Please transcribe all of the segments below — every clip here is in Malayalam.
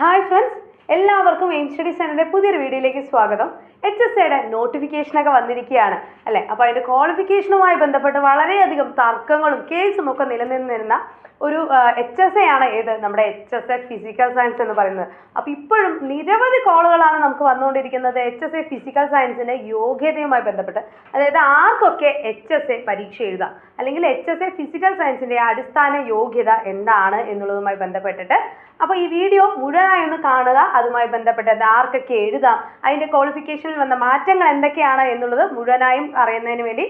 ഹായ് ഫ്രണ്ട്സ് എല്ലാവർക്കും എയിം സ്റ്റഡി സെന്ററിന്റെ പുതിയൊരു വീഡിയോയിലേക്ക് സ്വാഗതം. എച്ച് എസ് എയുടെ നോട്ടിഫിക്കേഷനൊക്കെ വന്നിരിക്കുകയാണ്. അല്ലേ? അപ്പോൾ അതിന്റെ ക്വാളിഫിക്കേഷനുമായി ബന്ധപ്പെട്ട് വളരെയധികം തർക്കങ്ങളും കേസും ഒക്കെ നിലനിന്നിരുന്ന ഒരു എച്ച് എസ് എ ആണ് ഏത്? നമ്മുടെ H S A physical science എന്ന് പറയുന്നത്. അപ്പോൾ ഇപ്പോഴും നിരവധി കോളുകളാണ് നമുക്ക് വന്നുകൊണ്ടിരിക്കുന്നത് എച്ച് എസ് എ ഫിസിക്കൽ സയൻസിന്റെ യോഗ്യതയുമായി ബന്ധപ്പെട്ട്. അതായത് ആർക്കൊക്കെ എച്ച് എസ് എ പരീക്ഷ എഴുതാം? അല്ലെങ്കിൽ എച്ച് എസ് എ ഫിസിക്കൽ സയൻസിന്റെ അടിസ്ഥാന യോഗ്യത എന്താണ് എന്നുള്ളതുമായി ബന്ധപ്പെട്ടിട്ട്. അപ്പോൾ ഈ വീഡിയോ മുഴുവനായി ഒന്ന് കാണുക. അതുമായി ബന്ധപ്പെട്ട് ആർക്കൊക്കെ എഴുതാം? അതിന്റെ ക്വാളിഫിക്കേഷനിൽ വന്ന മാറ്റങ്ങൾ എന്തൊക്കെയാണ് എന്നുള്ളത് മുഴുവനായും അറിയുന്നതിന് വേണ്ടി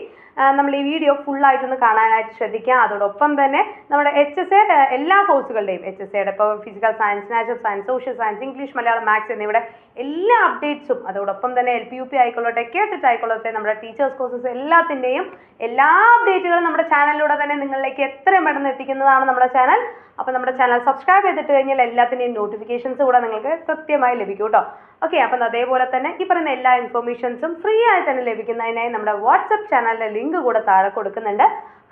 നമ്മൾ ഈ വീഡിയോ ഫുള്ളായിട്ടൊന്ന് കാണാനായിട്ട് ശ്രദ്ധിക്കുക അതോടൊപ്പം തന്നെ നമ്മുടെ എച്ച് എസ് എ എല്ലാ കോഴ്സുകളുടെയും എച്ച് എസ് എയുടെ ഇപ്പോൾ physical science natural science social science English Malayalam maths എന്നിവിടെ എല്ലാ അപ്ഡേറ്റ്സും അതോടൊപ്പം തന്നെ എൽ പി യു പി ആയിക്കൊള്ളട്ടെ കേട്ടിട്ട് ആയിക്കൊള്ളട്ടെ നമ്മുടെ ടീച്ചേഴ്സ് കോഴ്സസ് എല്ലാത്തിന്റെയും എല്ലാ അപ്ഡേറ്റുകളും നമ്മുടെ ചാനലിലൂടെ തന്നെ നിങ്ങളിലേക്ക് എത്രയും പെട്ടെന്ന് എത്തിക്കുന്നതാണ് നമ്മുടെ ചാനൽ അപ്പോൾ നമ്മുടെ ചാനൽ സബ്സ്ക്രൈബ് ചെയ്തിട്ട് കഴിഞ്ഞാൽ എല്ലാത്തിന്റെയും നോട്ടിഫിക്കേഷൻസ് കൂടെ നിങ്ങൾക്ക് കൃത്യമായി ലഭിക്കും കേട്ടോ. ഓക്കെ അപ്പം അതേപോലെ തന്നെ ഈ പറയുന്ന എല്ലാ ഇൻഫർമേഷൻസും ഫ്രീ ആയി തന്നെ ലഭിക്കുന്നതിനായി നമ്മുടെ വാട്സപ്പ് ചാനലിന്റെ ലിങ്ക് കൂടെ താഴെ കൊടുക്കുന്നുണ്ട്.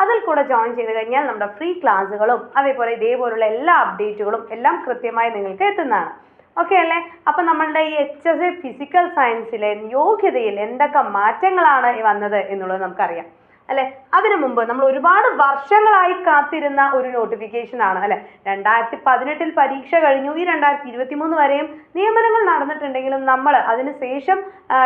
അതിൽ കൂടെ ജോയിൻ ചെയ്ത് കഴിഞ്ഞാൽ നമ്മുടെ ഫ്രീ ക്ലാസ്സുകളും അതേപോലെ ഇതേപോലുള്ള എല്ലാ അപ്ഡേറ്റുകളും എല്ലാം കൃത്യമായി നിങ്ങൾക്ക് എത്തുന്നതാണ്. ഓക്കെ അല്ലേ? അപ്പം നമ്മളുടെ ഈ എച്ച് എസ് ഫിസിക്കൽ സയൻസിലെ യോഗ്യതയിൽ എന്തൊക്കെ മാറ്റങ്ങളാണ് വന്നത് എന്നുള്ളത് നമുക്കറിയാം. അല്ലെ? അതിനു മുമ്പ് നമ്മൾ ഒരുപാട് വർഷങ്ങളായി കാത്തിരുന്ന ഒരു നോട്ടിഫിക്കേഷൻ ആണ് അല്ലെ? രണ്ടായിരത്തി പതിനെട്ടിൽ പരീക്ഷ കഴിഞ്ഞു. ഈ രണ്ടായിരത്തി ഇരുപത്തി മൂന്ന് വരെയും നിയമനങ്ങൾ നടന്നിട്ടുണ്ടെങ്കിലും നമ്മൾ അതിന് ശേഷം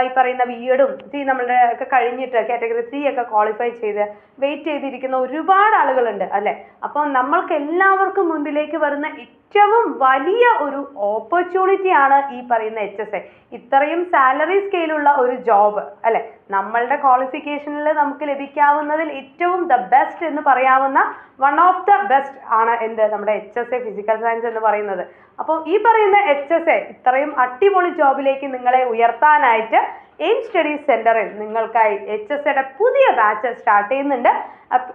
ഈ പറയുന്ന ബി എഡും സി നമ്മളുടെ ഒക്കെ കഴിഞ്ഞിട്ട് കാറ്റഗറി ത്രീ ഒക്കെ ക്വാളിഫൈ ചെയ്ത് വെയിറ്റ് ചെയ്തിരിക്കുന്ന ഒരുപാട് ആളുകളുണ്ട് അല്ലെ? അപ്പോൾ നമ്മൾക്ക് എല്ലാവർക്കും മുൻപിലേക്ക് വരുന്ന ഏറ്റവും വലിയ ഒരു ഓപ്പർച്യൂണിറ്റി ആണ് ഈ പറയുന്ന എച്ച് എസ് എ ഇത്രയും സാലറി സ്കെയിലുള്ള ഒരു ജോബ് അല്ലെ? നമ്മളുടെ ക്വാളിഫിക്കേഷനിൽ നമുക്ക് ലഭിക്കാവുന്നതിൽ ഏറ്റവും ദ ബെസ്റ്റ് എന്ന് പറയാവുന്ന വൺ ഓഫ് ദ ബെസ്റ്റ് ആണ് എന്ത് നമ്മുടെ H S A physical science എന്ന് പറയുന്നത്. അപ്പോൾ ഈ പറയുന്ന എച്ച് എസ് എ ഇത്രയും അടിപൊളി ജോബിലേക്ക് നിങ്ങളെ ഉയർത്താനായിട്ട് എയിം സ്റ്റഡീസ് സെന്ററിൽ നിങ്ങൾക്കായി എച്ച് എസ് എയുടെ പുതിയ ബാച്ച് സ്റ്റാർട്ട് ചെയ്യുന്നുണ്ട്.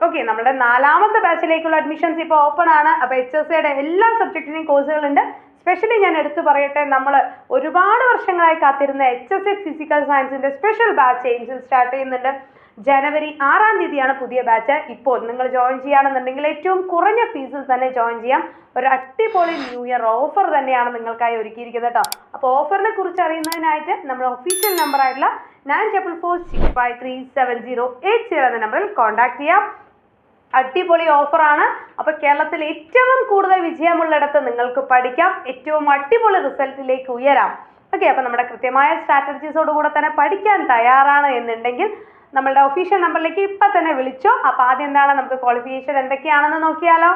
ഓക്കെ നമ്മുടെ നാലാമത്തെ ബാച്ചിലേക്കുള്ള അഡ്മിഷൻസ് ഇപ്പോൾ ഓപ്പൺ ആണ്. അപ്പോൾ എച്ച് എസ് എയുടെ എല്ലാ സബ്ജക്റ്റിനെയും കോഴ്സുകളുണ്ട് സ്പെഷ്യലി ഞാൻ എടുത്തു പറയട്ടെ നമ്മൾ ഒരുപാട് വർഷങ്ങളായി കാത്തിരുന്ന എച്ച് എസ് എ ഫിസിക്കൽ സയൻസിന്റെ സ്പെഷ്യൽ ബാച്ച് എയിംസിൽ സ്റ്റാർട്ട് ചെയ്യുന്നുണ്ട്. ജനുവരി ആറാം തീയതിയാണ് പുതിയ ബാച്ച് ഇപ്പോൾ നിങ്ങൾ ജോയിൻ ചെയ്യുകയാണെന്നുണ്ടെങ്കിൽ ഏറ്റവും കുറഞ്ഞ ഫീസിൽ തന്നെ ജോയിൻ ചെയ്യാം. ഒരു അടിപൊളി ന്യൂ ഇയർ ഓഫർ തന്നെയാണ് നിങ്ങൾക്കായി ഒരുക്കിയിരിക്കുന്നത് കേട്ടോ അപ്പോൾ ഓഫറിനെ കുറിച്ച് അറിയുന്നതിനായിട്ട് നമ്മുടെ ഒഫീഷ്യൽ നമ്പർ ആയിട്ടുള്ള nine double four six five three seven zero eight zero എന്ന നമ്പറിൽ കോൺടാക്ട് ചെയ്യാം. അടിപൊളി ഓഫറാണ് അപ്പൊ കേരളത്തിൽ ഏറ്റവും കൂടുതൽ വിജയമുള്ളിടത്ത് നിങ്ങൾക്ക് പഠിക്കാം. ഏറ്റവും അടിപൊളി റിസൾട്ടിലേക്ക് ഉയരാം. ഓക്കെ അപ്പൊ നമ്മുടെ കൃത്യമായ സ്ട്രാറ്റജീസോട് കൂടെ തന്നെ പഠിക്കാൻ തയ്യാറാണ് എന്നുണ്ടെങ്കിൽ നമ്മളുടെ ഒഫീഷ്യൽ നമ്പറിലേക്ക് ഇപ്പൊ തന്നെ വിളിച്ചോ. അപ്പൊ ആദ്യം എന്താണ് നമുക്ക് ക്വാളിഫിക്കേഷൻ എന്തൊക്കെയാണെന്ന് നോക്കിയാലോ.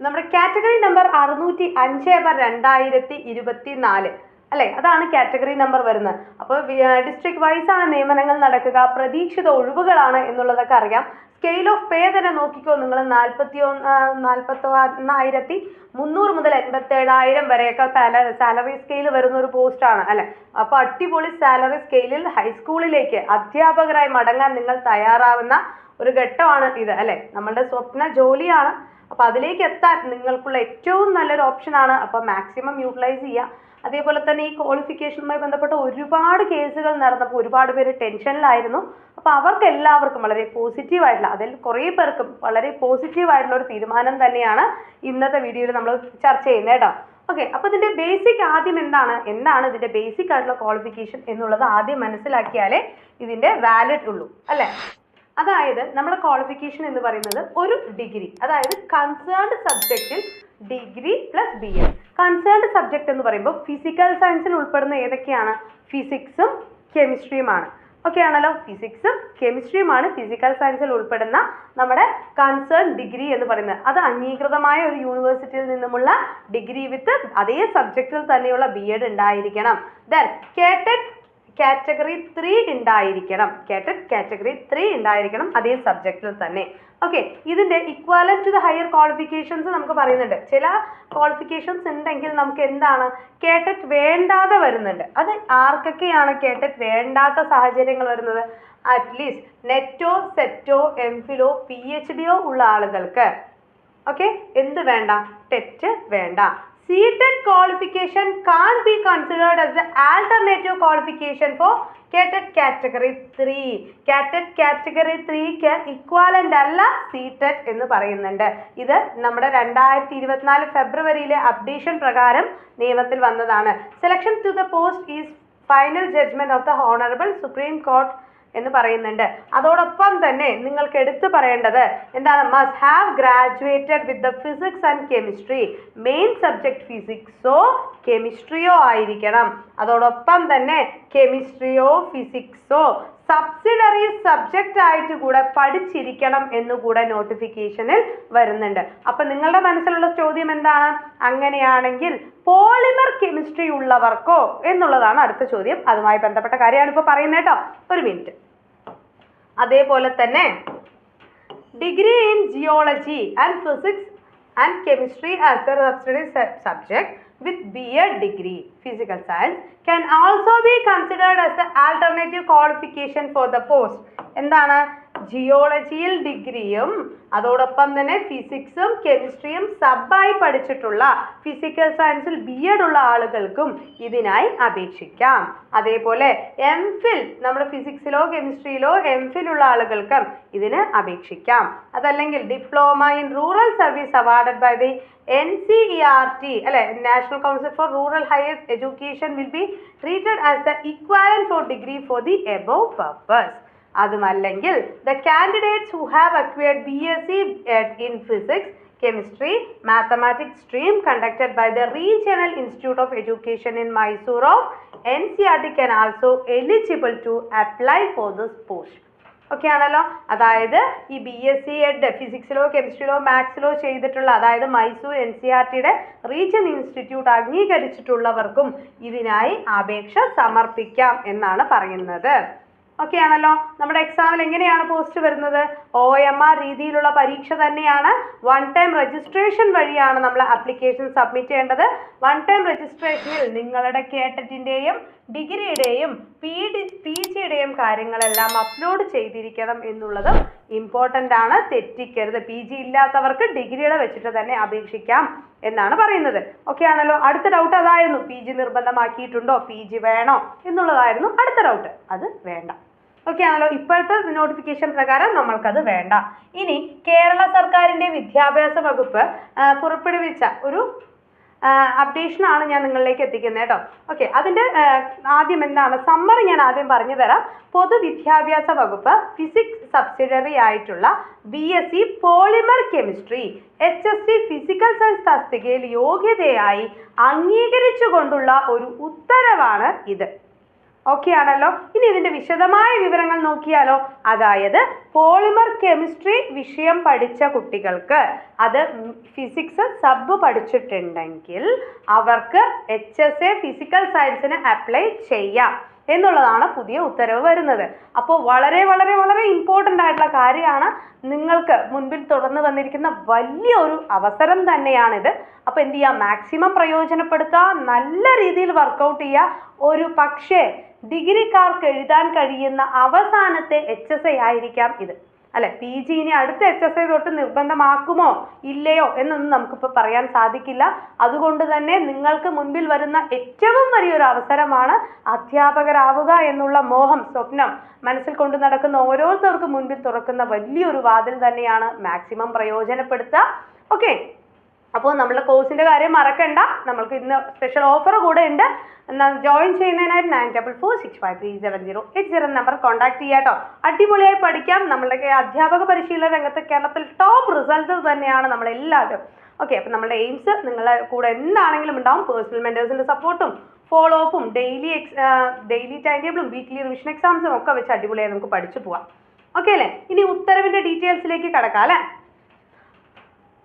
നമ്മുടെ കാറ്റഗറി നമ്പർ അറുന്നൂറ്റി അഞ്ച് ബർ രണ്ടായിരത്തി ഇരുപത്തി നാല് അല്ലെ? അതാണ് കാറ്റഗറി നമ്പർ വരുന്നത്. അപ്പോൾ ഡിസ്ട്രിക്ട് വൈസ് ആണ് നിയമനങ്ങൾ നടക്കുക പ്രതീക്ഷിത ഒഴിവുകളാണ് എന്നുള്ളതൊക്കെ അറിയാം. സ്കെയിൽ ഓഫ് പേ തന്നെ നോക്കിക്കോ നിങ്ങൾ നാൽപ്പത്തി ഒന്ന് നാൽപ്പത്തി ഒന്നായിരത്തി മുന്നൂറ് മുതൽ എൺപത്തി ഏഴായിരം വരെയൊക്കെ സാലറി സ്കെയിൽ വരുന്ന ഒരു പോസ്റ്റാണ് അല്ലെ? അപ്പോൾ അടിപൊളി സാലറി സ്കെയിലിൽ ഹൈസ്കൂളിലേക്ക് അധ്യാപകരായി മടങ്ങാൻ നിങ്ങൾ തയ്യാറാവുന്ന ഒരു ഘട്ടമാണ് ഇത് അല്ലെ? നമ്മളുടെ സ്വപ്ന ജോലിയാണ് അപ്പോൾ അതിലേക്ക് എത്താൻ നിങ്ങൾക്കുള്ള ഏറ്റവും നല്ലൊരു ഓപ്ഷനാണ് അപ്പോൾ മാക്സിമം യൂട്ടിലൈസ് ചെയ്യുക അതേപോലെ തന്നെ ഈ ക്വാളിഫിക്കേഷനുമായി ബന്ധപ്പെട്ട ഒരുപാട് കേസുകൾ നടന്നപ്പോൾ ഒരുപാട് പേര് ടെൻഷനിലായിരുന്നു അപ്പോൾ അവർക്ക് എല്ലാവർക്കും വളരെ പോസിറ്റീവ് ആയിട്ടുള്ള അതിൽ കുറേ പേർക്കും വളരെ പോസിറ്റീവ് ആയിട്ടുള്ള ഒരു തീരുമാനം തന്നെയാണ് ഇന്നത്തെ വീഡിയോയിൽ നമ്മൾ ചർച്ച ചെയ്യുന്നത് കേട്ടോ. ഓക്കെ അപ്പോൾ ഇതിന്റെ ബേസിക് ആദ്യം എന്താണ്? എന്താണ് ഇതിന്റെ ബേസിക് ആയിട്ടുള്ള ക്വാളിഫിക്കേഷൻ എന്നുള്ളത് ആദ്യം മനസ്സിലാക്കിയാലേ ഇതിന്റെ വാലിഡ് ഉള്ളൂ അല്ലേ? അതായത് നമ്മുടെ ക്വാളിഫിക്കേഷൻ എന്ന് പറയുന്നത് ഒരു ഡിഗ്രി അതായത് concerned സബ്ജക്റ്റിൽ degree plus B Ed concerned subject എന്ന് പറയുമ്പോൾ ഫിസിക്കൽ സയൻസിൽ ഉൾപ്പെടുന്ന ഏതൊക്കെയാണ്? ഫിസിക്സും കെമിസ്ട്രിയുമാണ് ഓക്കെ ആണല്ലോ? ഫിസിക്സും കെമിസ്ട്രിയുമാണ് ഫിസിക്കൽ സയൻസിൽ ഉൾപ്പെടുന്ന നമ്മുടെ കൺസേൺ ഡിഗ്രി എന്ന് പറയുന്നത്. അത് അംഗീകൃതമായ ഒരു യൂണിവേഴ്സിറ്റിയിൽ നിന്നുമുള്ള ഡിഗ്രി വിത്ത് അതേ സബ്ജക്റ്റിൽ തന്നെയുള്ള ബി എഡ് ഉണ്ടായിരിക്കണം. ദെൻ കേട്ടഡ് കാറ്റഗറി ത്രീ ഉണ്ടായിരിക്കണം കേട്ടഡ് കാറ്റഗറി ത്രീ ഉണ്ടായിരിക്കണം അതേ സബ്ജക്റ്റിൽ തന്നെ. ഓക്കെ ഇതിന്റെ equivalent to the higher qualifications നമുക്ക് പറയുന്നുണ്ട്. ചില ക്വാളിഫിക്കേഷൻസ് ഉണ്ടെങ്കിൽ നമുക്ക് എന്താണ്? കേട്ടറ്റ് വേണ്ടാതെ വരുന്നുണ്ട്. അത് ആർക്കൊക്കെയാണ് കേട്ടറ്റ് വേണ്ടാത്ത സാഹചര്യങ്ങൾ വരുന്നത്? അറ്റ്ലീസ്റ്റ് നെറ്റോ സെറ്റോ എം ഫിലോ പി എച്ച് ഡിയോ ഉള്ള ആളുകൾക്ക്. ഓക്കെ എന്ത് വേണ്ട? ടെറ്റ് വേണ്ട. CTET qualification can be considered as the alternative qualification for KTET category three KTET category ത്രീക്ക് equivalent അല്ല സീറ്റഡ് എന്ന് പറയുന്നുണ്ട്. ഇത് നമ്മുടെ രണ്ടായിരത്തി ഇരുപത്തിനാല് ഫെബ്രുവരിയിലെ അപ്ഡേഷൻ പ്രകാരം നിയമത്തിൽ വന്നതാണ്. Selection to the post is final judgement of the honourable supreme court എന്ന് പറയുന്നുണ്ട്. അതോടൊപ്പം തന്നെ നിങ്ങൾക്ക് എടുത്തു പറയേണ്ടത് എന്താണ്? Must have graduated with the physics and chemistry main subject ഫിസിക്സോ കെമിസ്ട്രിയോ ആയിരിക്കണം. അതോടൊപ്പം തന്നെ കെമിസ്ട്രിയോ ഫിസിക്സോ സബ്സിഡറി സബ്ജക്റ്റ് ആയിട്ട് കൂടെ പഠിച്ചിരിക്കണം എന്ന് കൂടെ നോട്ടിഫിക്കേഷനിൽ വരുന്നുണ്ട്. അപ്പം നിങ്ങളുടെ മനസ്സിലുള്ള ചോദ്യം എന്താണ്? അങ്ങനെയാണെങ്കിൽ പോളിമർ കെമിസ്ട്രി ഉള്ളവർക്കോ എന്നുള്ളതാണ് അടുത്ത ചോദ്യം. അതുമായി ബന്ധപ്പെട്ട കാര്യമാണ് ഇപ്പോൾ പറയുന്നത് കേട്ടോ. ഒരു മിനിറ്റ് അതേപോലെ തന്നെ degree in geology and physics and chemistry as the subsidiary subject with B.Ed degree physical science can also be considered as the alternative qualification for the post എന്താണ് ജിയോളജിയിൽ ഡിഗ്രിയും അതോടൊപ്പം തന്നെ ഫിസിക്സും കെമിസ്ട്രിയും സബായി പഠിച്ചിട്ടുള്ള ഫിസിക്കൽ സയൻസിൽ ബി എഡ് ഉള്ള ആളുകൾക്കും ഇതിനായി അപേക്ഷിക്കാം. അതേപോലെ എം ഫിൽ നമ്മുടെ ഫിസിക്സിലോ കെമിസ്ട്രിയിലോ എം ഫിൽ ഉള്ള ആളുകൾക്ക് ഇതിന് അപേക്ഷിക്കാം. അതല്ലെങ്കിൽ diploma in rural service awarded by the N C E R T അല്ലെ national council for rural higher education will be treated as the equivalent for degree for the above purpose അതുമല്ലെങ്കിൽ the candidates who have acquired B S C in physics chemistry mathematics stream conducted by the regional institute of education in Mysore of N C R T can also eligible to apply for this post okay ആണല്ലോ? അതായത് ഈ ബി എസ് സി എഡ് ഫിസിക്സിലോ കെമിസ്ട്രിയിലോ മാത്സിലോ ചെയ്തിട്ടുള്ള അതായത് മൈസൂർ എൻ സി ആർ ടിയുടെ റീജിയൻ ഇൻസ്റ്റിറ്റ്യൂട്ട് അംഗീകരിച്ചിട്ടുള്ളവർക്കും ഇതിനായി അപേക്ഷ സമർപ്പിക്കാം എന്നാണ് പറയുന്നത്. ഓക്കെ ആണല്ലോ നമ്മുടെ എക്സാമിൽ എങ്ങനെയാണ് പോസ്റ്റ് വരുന്നത്? ഒ എം ആർ രീതിയിലുള്ള പരീക്ഷ തന്നെയാണ്. വൺ ടൈം രജിസ്ട്രേഷൻ വഴിയാണ് നമ്മൾ ആപ്ലിക്കേഷൻ സബ്മിറ്റ് ചെയ്യേണ്ടത്. വൺ ടൈം രജിസ്ട്രേഷനിൽ നിങ്ങളുടെ കേട്ടറ്റിന്റെയും ഡിഗ്രിയുടെയും പി ഡി പി ജിയുടെയും കാര്യങ്ങളെല്ലാം അപ്ലോഡ് ചെയ്തിരിക്കണം എന്നുള്ളതും ഇമ്പോർട്ടന്റ് ആണ്. തെറ്റിക്കരുത്. പി ജി ഇല്ലാത്തവർക്ക് ഡിഗ്രിയുടെ വെച്ചിട്ട് തന്നെ അപേക്ഷിക്കാം എന്നാണ് പറയുന്നത്. ഓക്കെ ആണല്ലോ അടുത്ത ഡൗട്ട് അതായിരുന്നു. പി ജി നിർബന്ധമാക്കിയിട്ടുണ്ടോ? പി ജി വേണോ? എന്നുള്ളതായിരുന്നു അടുത്ത ഡൗട്ട് അത് വേണ്ട. ഓക്കെ ആണല്ലോ. ഇപ്പോഴത്തെ നോട്ടിഫിക്കേഷൻ പ്രകാരം നമ്മൾക്കത് വേണ്ട. ഇനി കേരള സർക്കാരിന്റെ വിദ്യാഭ്യാസ വകുപ്പ് പുറപ്പെടുവിച്ച ഒരു അപ്ഡേഷനാണ് ഞാൻ നിങ്ങളിലേക്ക് എത്തിക്കുന്നത് കേട്ടോ. ഓക്കെ അതിന്റെ ആദ്യം എന്താണ്? സമ്മറി ഞാൻ ആദ്യം പറഞ്ഞു തരാം. പൊതുവിദ്യാഭ്യാസ വകുപ്പ് ഫിസിക്സ് സബ്സിഡറി ആയിട്ടുള്ള B S C polymer chemistry H S C physical science തസ്തികയിൽ യോഗ്യതയായി അംഗീകരിച്ചുകൊണ്ടുള്ള ഒരു ഉത്തരവാണ് ഇത്. ഓക്കെ ആണല്ലോ. ഇനി ഇതിന്റെ വിശദമായ വിവരങ്ങൾ നോക്കിയാലോ? അതായത് പോളിമർ കെമിസ്ട്രി വിഷയം പഠിച്ച കുട്ടികൾക്ക് അത് ഫിസിക്സ് സബ് പഠിച്ചിട്ടുണ്ടെങ്കിൽ അവർക്ക് എച്ച് എസ് എ ഫിസിക്കൽ സയൻസിന് അപ്ലൈ ചെയ്യാം എന്നുള്ളതാണ് പുതിയ ഉത്തരവ് വരുന്നത്. അപ്പോൾ വളരെ വളരെ വളരെ ഇമ്പോർട്ടന്റ് ആയിട്ടുള്ള കാര്യമാണ് നിങ്ങൾക്ക് മുൻപിൽ തുടർന്ന് വന്നിരിക്കുന്ന വലിയ ഒരു അവസരം തന്നെയാണിത്. അപ്പോൾ എന്ത് ചെയ്യുക മാക്സിമം പ്രയോജനപ്പെടുത്തുക നല്ല രീതിയിൽ വർക്കൗട്ട് ചെയ്യുക ഒരു പക്ഷേ ഡിഗ്രിക്കാർക്ക് എഴുതാൻ കഴിയുന്ന അവസാനത്തെ എച്ച് എസ് ഐ ആയിരിക്കാം ഇത്. അല്ലെ? പി ജി ഇനി അടുത്ത എച്ച് എസ് ഐ തൊട്ട് നിർബന്ധമാക്കുമോ? ഇല്ലയോ? എന്നൊന്നും നമുക്കിപ്പോൾ പറയാൻ സാധിക്കില്ല. അതുകൊണ്ട് തന്നെ നിങ്ങൾക്ക് മുൻപിൽ വരുന്ന ഏറ്റവും വലിയൊരു അവസരമാണ് അധ്യാപകരാവുക എന്നുള്ള മോഹം സ്വപ്നം മനസ്സിൽ കൊണ്ട് നടക്കുന്ന ഓരോരുത്തർക്കും മുൻപിൽ തുറക്കുന്ന വലിയൊരു വാതിൽ തന്നെയാണ് മാക്സിമം പ്രയോജനപ്പെടുത്തുക. ഓക്കെ അപ്പോൾ നമ്മളെ കോഴ്സിന്റെ കാര്യം മറക്കണ്ട. നമ്മൾക്ക് ഇന്ന് സ്പെഷ്യൽ ഓഫർ കൂടെ ഉണ്ട്. Join ചെയ്യുന്നതിനായിട്ട് nine double four six five three seven zero eight zero number contact ചെയ്യാം കേട്ടോ. അടിപൊളിയായി പഠിക്കാം. നമ്മളുടെ അധ്യാപക പരിശീലന രംഗത്ത് കേരളത്തിൽ ടോപ്പ് റിസൾട്ട് തന്നെയാണ് നമ്മളെല്ലാവരും. ഓക്കെ അപ്പം നമ്മുടെ എയിംസ് നിങ്ങളെ കൂടെ എന്താണെങ്കിലും ഉണ്ടാവും. പേഴ്സണൽ മെന്റേഴ്സിന്റെ സപ്പോർട്ടും ഫോളോ അപ്പും ഡെയിലി എക്സ് ഡെയിലി ടൈം ടേബിളും വീക്ക്ലി റിവിഷൻ എക്സാംസും ഒക്കെ വെച്ച് അടിപൊളിയായി നമുക്ക് പഠിച്ചു പോവാം. ഓക്കെ അല്ലേ? ഇനി ഉത്തരവിന്റെ ഡീറ്റെയിൽസിലേക്ക് കടക്കാം അല്ലേ?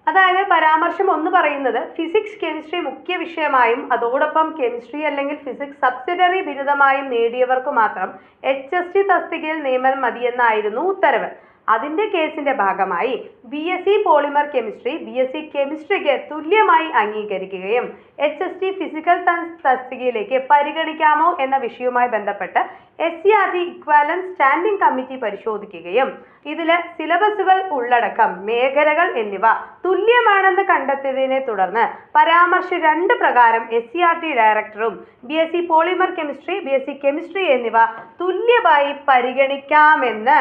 അതായത് പരാമർശം ഒന്ന് പറയുന്നത് ഫിസിക്സ് കെമിസ്ട്രി മുഖ്യ വിഷയമായും അതോടൊപ്പം കെമിസ്ട്രി അല്ലെങ്കിൽ ഫിസിക്സ് സബ്സിഡറി ബിരുദമായും നേടിയവർക്ക് മാത്രം എച്ച് എസ് ടി തസ്തികയിൽ നിയമനം മതിയെന്നായിരുന്നു ഉത്തരവ്. അതിന്റെ കേസിന്റെ ഭാഗമായി B S C polymer chemistry B S C കെമിസ്ട്രിക്ക് തുല്യമായി അംഗീകരിക്കുകയും എച്ച് എസ് ടി ഫിസിക്കൽ തസ്തികയിലേക്ക് പരിഗണിക്കാമോ എന്ന വിഷയവുമായി ബന്ധപ്പെട്ട് S C R T equivalence standing committee പരിശോധിക്കുകയും ഇതിൽ സിലബസുകൾ ഉള്ളടക്കം മേഖലകൾ എന്നിവ തുല്യമാണെന്ന് കണ്ടെത്തിയതിനെ തുടർന്ന് പരാമർശ രണ്ട് പ്രകാരം എസ് സി ആർ ടി ഡയറക്ടറും B S C polymer chemistry B S C chemistry എന്നിവ തുല്യമായി പരിഗണിക്കാമെന്ന്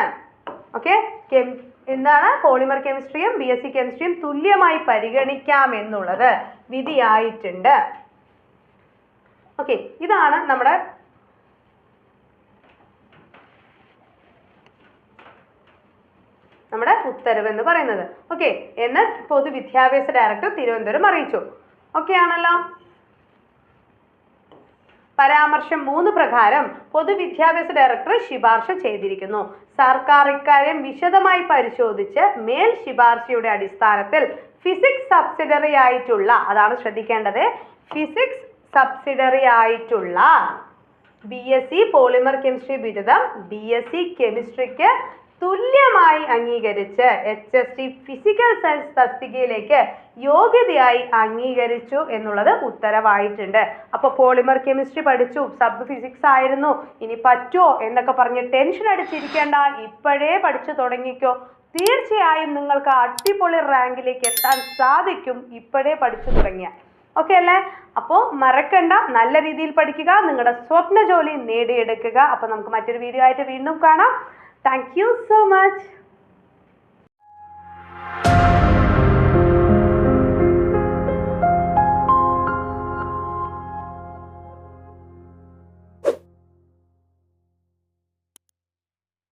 ഓക്കെ? എന്താണ്? പോളിമർ കെമിസ്ട്രിയും ബി എസ് സി കെമിസ്ട്രിയും തുല്യമായി പരിഗണിക്കാമെന്നുള്ളത് വിധിയായിട്ടുണ്ട്. ഓക്കെ ഇതാണ് നമ്മുടെ നമ്മുടെ ഉത്തരവ് എന്ന് പറയുന്നത്. ഓക്കെ എന്ന് പൊതുവിദ്യാഭ്യാസ ഡയറക്ടർ തിരുവനന്തപുരം അറിയിച്ചു. ഓക്കെ ആണല്ലോ? പരാമർശം മൂന്ന് പ്രകാരം പൊതുവിദ്യാഭ്യാസ ഡയറക്ടർ ശുപാർശ ചെയ്തിരിക്കുന്നു. സർക്കാർ ഇക്കാര്യം വിശദമായി പരിശോധിച്ച് മേൽ ശുപാർശയുടെ അടിസ്ഥാനത്തിൽ ഫിസിക്സ് സബ്സിഡറി ആയിട്ടുള്ള അതാണ് ശ്രദ്ധിക്കേണ്ടത് ഫിസിക്സ് സബ്സിഡറി ആയിട്ടുള്ള B S C polymer chemistry ബിരുദം ബി എസ് സി കെമിസ്ട്രിക്ക് തുല്യമായി അംഗീകരിച്ച് H S T physical science തസ്തികയിലേക്ക് യോഗ്യതയായി അംഗീകരിച്ചു എന്നുള്ളത് ഉത്തരവായിട്ടുണ്ട്. അപ്പോൾ പോളിമർ കെമിസ്ട്രി പഠിച്ചു സബ് ഫിസിക്സ് ആയിരുന്നു ഇനി പറ്റുമോ എന്നൊക്കെ പറഞ്ഞ് ടെൻഷൻ അടിച്ചിരിക്കേണ്ട ഇപ്പോഴേ പഠിച്ചു തുടങ്ങിക്കോ. തീർച്ചയായും നിങ്ങൾക്ക് അടിപൊളി റാങ്കിലേക്ക് എത്താൻ സാധിക്കും ഇപ്പോഴേ പഠിച്ചു തുടങ്ങിയാൽ. ഓക്കെ അല്ലേ? അപ്പോൾ മറക്കണ്ട നല്ല രീതിയിൽ പഠിക്കുക നിങ്ങളുടെ സ്വപ്ന ജോലി നേടിയെടുക്കുക. അപ്പോൾ നമുക്ക് മറ്റൊരു വീഡിയോ ആയിട്ട് വീണ്ടും കാണാം. Thank you so much